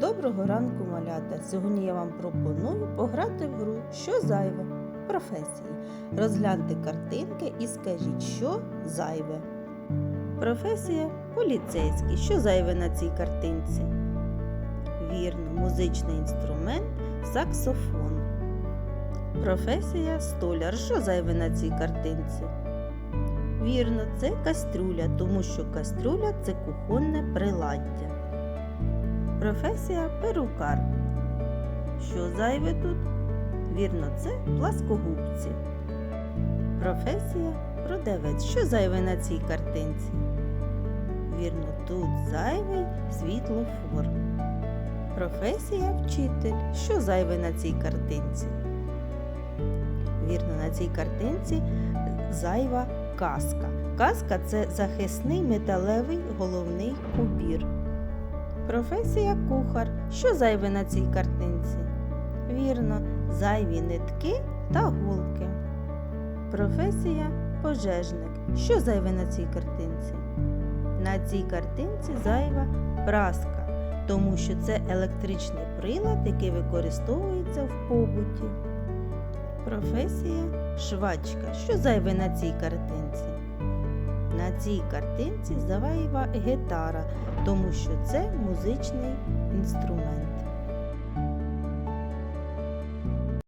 Доброго ранку, малята! Сьогодні я вам пропоную пограти в гру Що зайве? Професії. Розгляньте картинки і скажіть, що зайве. Професія поліцейський. Що зайве на цій картинці? Вірно, музичний інструмент саксофон. Професія столяр. Що зайве на цій картинці? Вірно, це кастрюля, тому що кастрюля це кухонне приладдя. Професія перукар. Що зайве тут? Вірно, це пласкогубці. Професія продавець. Що зайве на цій картинці? Вірно, тут зайвий світлофор. Професія вчитель. Що зайве на цій картинці? Вірно, на цій картинці зайва каска. Каска це захисний металевий головний убір. Професія кухар. Що зайве на цій картинці? Вірно, зайві нитки та голки. Професія пожежник. Що зайве на цій картинці? На цій картинці зайва праска, тому що це електричний прилад, який використовується в побуті. Професія швачка. Що зайве на цій картинці? На цій картинці Заваєва гітара, тому що це музичний інструмент.